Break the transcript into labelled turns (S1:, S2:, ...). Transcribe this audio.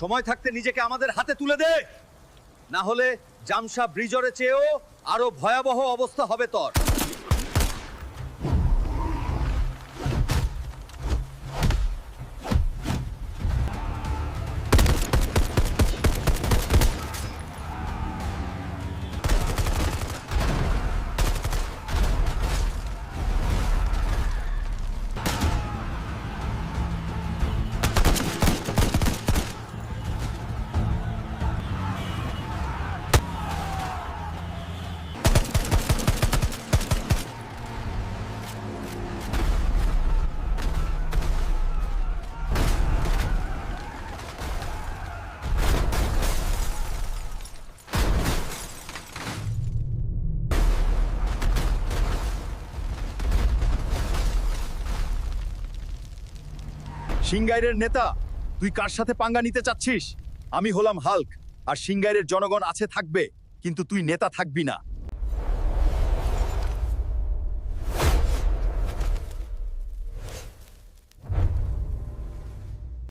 S1: সময় থাকতে নিজেকে আমাদের হাতে তুলে দে। না হলে জামশা ব্রিজরে চেয়েও আরও ভয়াবহ অবস্থা হবে তোর। সিংগাইরের নেতা, তুই কার সাথে পাঙ্গা নিতে চাচ্ছিস? আমি হলাম হাল্ক, আর সিঙ্গাইরের জনগণ আছে থাকবে, কিন্তু তুই নেতা থাকবি না।